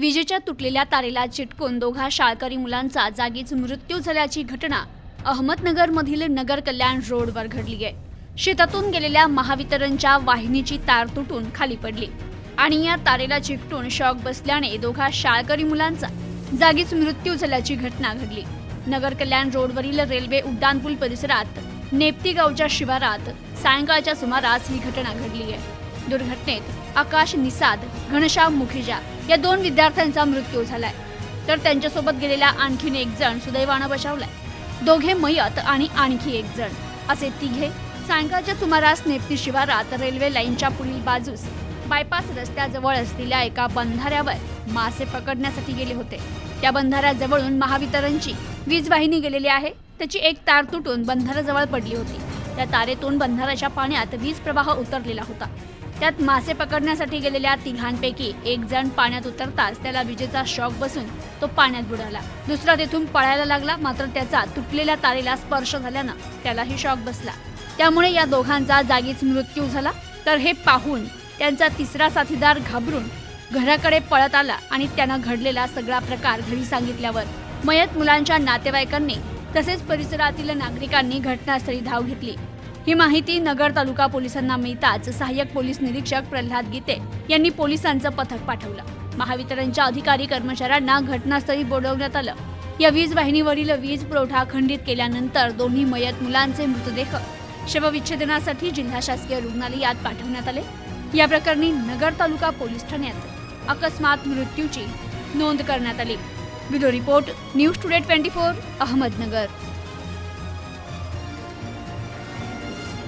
विजेच्या तुटलेल्या तारेला चिटकून दोघा शाळकरी मुलांचा जागीच मृत्यू झाल्याची घटना अहमदनगरमधील नगर कल्याण रोडवर घडली आहे. शेतातून गेलेल्या महावितरणच्या वाहिनीची तार तुटून खाली पडली आणि या तारेला चिकटून शॉक बसल्याने दोघा शाळकरी मुलांचा जागीच मृत्यू झाल्याची घटना घडली. नगर कल्याण रोडवरील रेल्वे उड्डाणपूल परिसरात नेप्ती गावच्या शिवारात सायंकाळच्या सुमारास ही घटना घडली आहे. दुर्घटनेत आकाश निसाद घनश्याम मुखिजा या दोन विद्यार्थ्यांचा मृत्यू झालाय. तर त्यांच्यासोबत गेलेला आणखीन एक जण सुदैवानं बचावलाय. दोघे मयत आणि आणखी एक जण. असे तिघे सायंकाळच्या सुमारास नेपती शिवारात रेल्वे लाईनच्या पुढील बाजूस बायपास रस्त्याजवळ असलेल्या एका बंधाऱ्यावर मासे पकडण्यासाठी गेले होते. त्या बंधाऱ्याजवळून महावितरणची वीज वाहिनी गेलेली आहे. त्याची एक तार तुटून बंधाऱ्याजवळ पडली होती. त्या तारेतून बंधाऱ्याच्या पाण्यात वीज प्रवाह उतरलेला होता. त्यात मासे पकडण्यासाठी गेलेल्या तिघांपैकी एक जण पाण्यात उतरताच त्याला विजेचा शॉक बसून तो पाण्यात बुडाला. दुसरा तिथून पळायला लागला मात्र त्याचा तुटलेल्या तारेला स्पर्श झाल्यानं त्यालाही शॉक बसला. त्यामुळे या दोघांचा जागीच मृत्यू झाला. तर हे पाहून त्यांचा तिसरा साथीदार घाबरून घराकडे पळत आला आणि त्यानं घडलेला सगळा प्रकार घरी सांगितल्यावर मयत मुलांच्या नातेवाईकांनी तसेच परिसरातील नागरिकांनी घटनास्थळी धाव घेतली. ही माहिती नगर तालुका पोलिसांना मिळताच सहाय्यक पोलीस निरीक्षक प्रल्हाद गीते यांनी पोलिसांचं पथक पाठवलं. महावितरणच्या अधिकारी कर्मचाऱ्यांना घटनास्थळी बोलवण्यात आलं. या वीज वाहिनीवरील वीज पुरवठा खंडित केल्यानंतर दोन्ही मयत मुलांचे मृतदेह शवविच्छेदनासाठी जिल्हा शासकीय रुग्णालयात पाठवण्यात आले. या प्रकरणी नगर तालुका पोलीस ठाण्यात अकस्मात मृत्यूची नोंद करण्यात आली. Bureau report news today twenty four Ahmednagar.